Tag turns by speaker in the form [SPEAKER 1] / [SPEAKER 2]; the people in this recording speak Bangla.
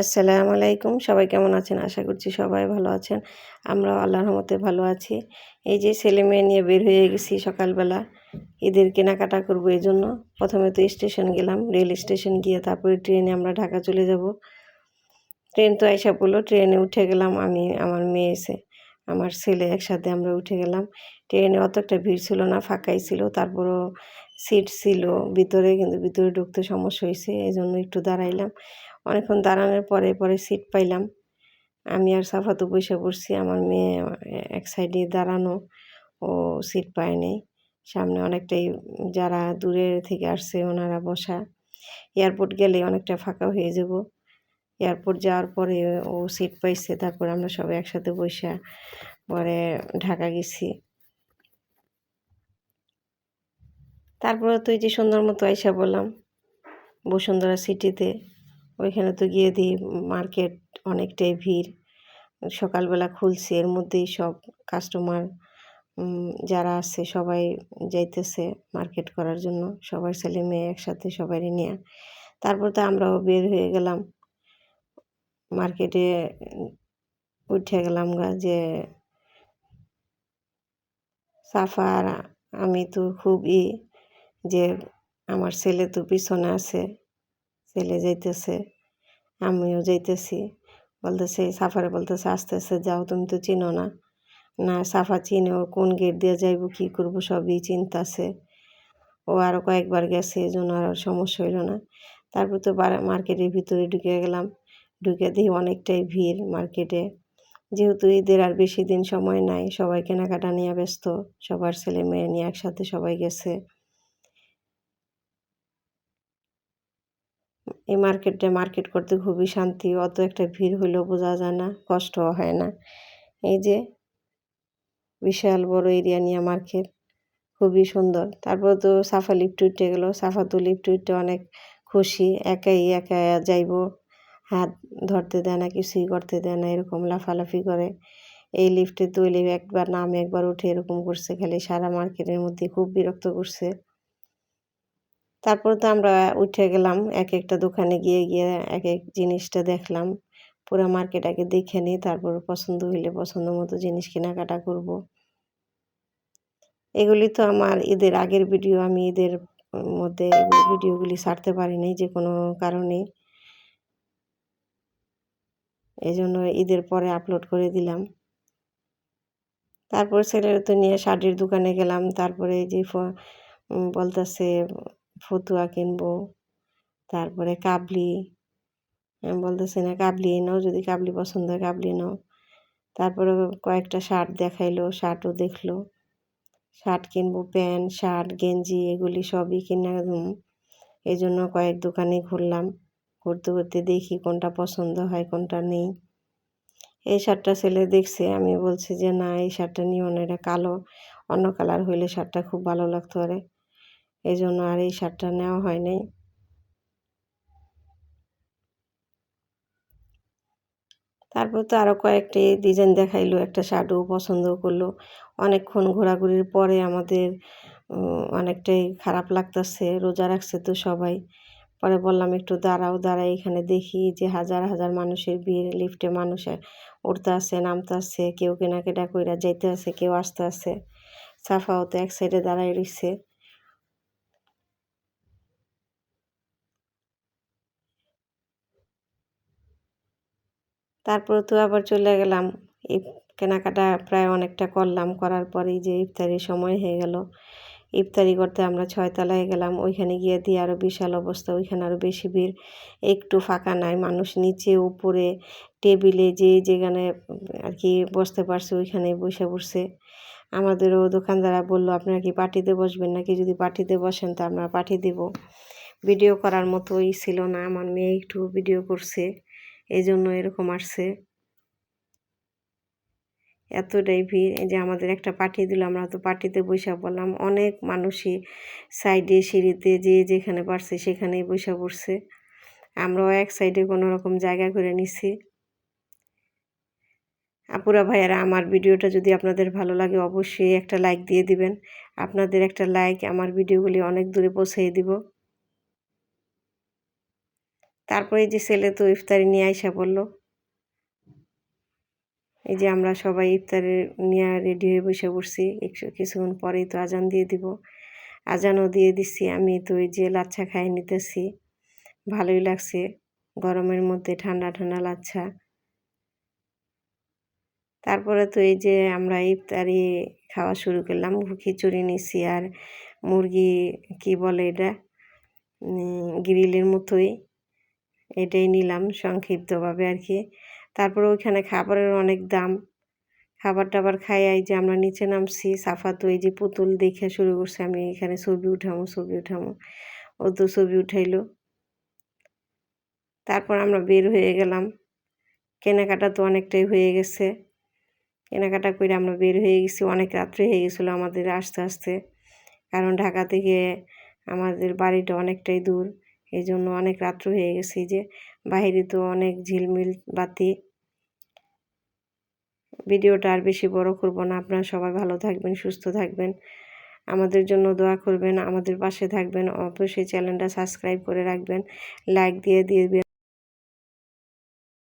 [SPEAKER 1] আসসালামু আলাইকুম। সবাই কেমন আছেন? আশা করছি সবাই ভালো আছেন। আমরাও আল্লাহর মতে ভালো আছি। এই যে ছেলে মেয়ে নিয়ে বের হয়ে গেছি সকালবেলা। ঈদের কেনাকাটা করব এই জন্য প্রথমে তো স্টেশন গেলাম, রেল স্টেশন গিয়ে তারপরে ট্রেনে আমরা ঢাকা চলে যাব। ট্রেন তো আইসা পড়ল, ট্রেনে উঠে গেলাম আমি, আমার মেয়ে এসে। আমার ছেলে একসাথে আমরা উঠে গেলাম। ট্রেনে অত একটা ভিড় ছিল না, ফাঁকাই ছিল। তারপরও সিট ছিল ভিতরে, কিন্তু ভিতরে ঢুকতে সমস্যা হয়েছে এই জন্য একটু দাঁড়াইলাম। অনেকক্ষণ দাঁড়ানোর পরে পরে সিট পাইলাম। আমি আর সাফাতু বসে পড়ছি, আমার মেয়ে এক সাইডে দাঁড়ানো, ও সিট পায়নি সামনে অনেকটাই যারা দূরে থেকে আসছে ওনারা বসা। এয়ারপোর্ট গেলে অনেকটা ফাঁকা হয়ে যাব। এয়ারপোর্ট যাওয়ার পরে ও সিট পাইছে, তারপর আমরা সবাই একসাথে বসে, পরে ঢাকা গেছি। তারপরে তুই যে সুন্দর মতো আইসা বললাম বসুন্ধরা সিটিতে ওইখানে তো গিয়ে দিই মার্কেট অনেকটাই ভিড়। সকালবেলা খুলছে, এর মধ্যেই সব কাস্টমার যারা আছে সবাই যাইতেছে মার্কেট করার জন্য। সবার ছেলে মেয়ে একসাথে সবাই নিয়ে। তারপর তো আমরাও বের হয়ে গেলাম। মার্কেটে উঠে গেলাম গা যে, সাফার, আমি তো খুবই যে, আমার ছেলে তো পিছনে আছে। ছেলে যাইতেছে, আমিও যাইতেছি। বলতেছে, সাফারে বলতেছে আস্তে আস্তে যাও, তুমি তো চিনো না। না, সাফা চিনে, ও কোন গেট দিয়ে যাইব, কী করব, সবই চিন্তাছে। ও আরও কয়েকবার গেছে এই জন্য আর সমস্যা হইল না। তারপর তো মার্কেটের ভিতরে ঢুকে গেলাম। ঢুকে দেখি অনেকটাই ভিড় মার্কেটে। যেহেতু ঈদের আর বেশি দিন সময় নাই, সবাই কেনাকাটা নিয়ে ব্যস্ত, সবার ছেলে মেয়ে নিয়ে একসাথে সবাই গেছে। এই মার্কেটে মার্কেট করতে খুবই শান্তি, অত একটা ভিড় হলেও বোঝা যায় না, কষ্টও হয় না। এই যে বিশাল বড় এরিয়া নিয়ে মার্কেট, খুবই সুন্দর। তারপর তো সাফা লিফট উঠে গেলো, সাফা তো লিফট উঠতে অনেক খুশি, একাই একা যাইব, হাত ধরতে দেয় না, কিছুই করতে দেয় না, এরকম লাফালাফি করে। এই লিফটে তুলে একবার নামে একবার উঠে এরকম করছে, খালি সারা মার্কেটের মধ্যে খুব বিরক্ত করছে। তারপর তো আমরা উঠে গেলাম এক একটা দোকানে গিয়ে গিয়ে এক এক জিনিসটা দেখলাম। পুরো মার্কেট আগে দেখে নিই তারপর পছন্দ হইলে পছন্দ মতো জিনিস কেনাকাটা করব। এগুলি তো আমার ঈদের আগের ভিডিও আমি ঈদের মধ্যে ভিডিওগুলি ছাড়তে পারিনি যে কোনো কারণে এই জন্য ঈদের পরে আপলোড করে দিলাম। তারপর ছেলের তো নিয়ে শাড়ির দোকানে গেলাম, তারপরে যে বলতেছে ফতুয়া কিনবো, তারপরে কাবলি, আমি বলতেছে না কাবলি নাও, যদি কাবলি পছন্দ হয় কাবলি নাও। তারপরে কয়েকটা শার্ট দেখাইলো, শার্টও দেখল। শার্ট কিনবো, প্যান্ট, শার্ট, গেঞ্জি, এগুলি সবই কিনে এই জন্য কয়েক দোকানে ঘুরলাম। ঘুরতে ঘুরতে দেখি কোনটা পছন্দ হয়, কোনটা নেই। এই শার্টটা ছেলে দেখছে, আমি বলছি যে, না, এই শার্টটা নিও না, এটা কালো। অন্য কালার হইলে শার্টটা খুব ভালো লাগতো, আরে। এই জন্য আর এই শার্টটা নেওয়া হয় নাই। তারপর তো আরও কয়েকটি ডিজাইন দেখাইলো, একটা শার্টও পছন্দ করল। অনেকক্ষণ ঘোরাঘুরির পরে আমাদের অনেকটাই খারাপ লাগতেছে, রোজা রাখছে তো সবাই। পরে বললাম, একটু দাঁড়াও, দাঁড়াই এখানে দেখি যে হাজার হাজার মানুষের ভিড়, লিফটে মানুষ উঠতে আসে নামতে আসছে কেউ কেনাকাটা কইরা যাইতে আছে, কেউ আসতে আছে। সাফাও তো এক সাইডে দাঁড়াই রইছে। তারপর তো আবার চলে গেলাম। কেনাকাটা প্রায় অনেকটা করলাম। করার পরেই যে ইফতারির সময় হয়ে গেল। ইফতারি করতে আমরা ছয়তলায় গেলাম। ওইখানে গিয়ে দিয়ে আরও বিশাল অবস্থা। ওইখানে আরও বেশি ভিড়। একটু ফাঁকা নাই। মানুষ নিচে, উপরে, টেবিলে যে যেখানে আর কি বসতে পারছে ওইখানে বসে পড়ছে। আমাদেরও দোকানদারা বলল, আপনারা কি পার্টিতে বসবেন নাকি যদি পার্টিতে বসেন তো আমরা পাঠিয়ে দেব। ভিডিও করার মতোই ছিল না। আমার মেয়ে একটু ভিডিও করছে। এই জন্য এরকম আসছে। এতটাই ভিড় এই যে আমাদের একটা পার্টি দিল, আমরা তো পার্টিতে বৈশা পড়লাম। অনেক মানুষই সাইডে, সিঁড়িতে, যে যেখানে পারছে সেখানেই বৈশা পড়ছে। আমরাও এক সাইডে কোনো রকম জায়গা করে নিছি। আপুরা ভাইয়ারা, আমার ভিডিওটা যদি আপনাদের ভালো লাগে, অবশ্যই একটা লাইক দিয়ে দিবেন। আপনাদের একটা লাইক আমার ভিডিওগুলি অনেক দূরে পৌঁছে দিব। তারপরে যে ছেলে তো ইফতারি নিয়ে আইসা পড়ল। এই যে আমরা সবাই ইফতারে নিয়ে রেডি হয়ে বসে পড়ছি। কিছুক্ষণ পরেই তো আজান দিয়ে দিব। আজানও দিয়ে দিচ্ছি আমি তো এই যে লাচ্ছা খাই নিতেছি। ভালোই লাগছে। গরমের মধ্যে ঠান্ডা ঠান্ডা লাচ্ছা। তারপরে তো এই যে আমরা ইফতারি খাওয়া শুরু করলাম। খিচুড়ি নিছি আর মুরগি কি বলে এটা? গ্রিলের মতোই। এটাই নিলাম সংক্ষিপ্তভাবে আর কি তারপরে ওইখানে খাবারের অনেক দাম। খাবার টাবার খাই এই যে আমরা নিচে নামছি সাফা তো এই যে পুতুল দেখে শুরু করছে আমি এখানে ছবি উঠামো ছবি উঠামো। ও তো ছবি উঠাইলো। তারপর আমরা বের হয়ে গেলাম। কেনাকাটা তো অনেকটাই হয়ে গেছে। কেনাকাটা করে আমরা বের হয়ে গেছি। অনেক রাত্রে হয়ে গেছিল আমাদের আস্তে আস্তে। কারণ ঢাকা থেকে আমাদের বাড়িটা অনেকটাই দূর। এই জন্য অনেক রাত্র হয়ে গেছে যে বাহিরে তো অনেক ঝিলমিল বাতি। ভিডিওটা আর বেশি বড় করব না, আপনারা সবাই ভালো থাকবেন, সুস্থ থাকবেন। আমাদের জন্য দোয়া করবেন, আমাদের পাশে থাকবেন, অবশ্যই চ্যানেলটা সাবস্ক্রাইব করে রাখবেন, লাইক দিয়ে দিয়ে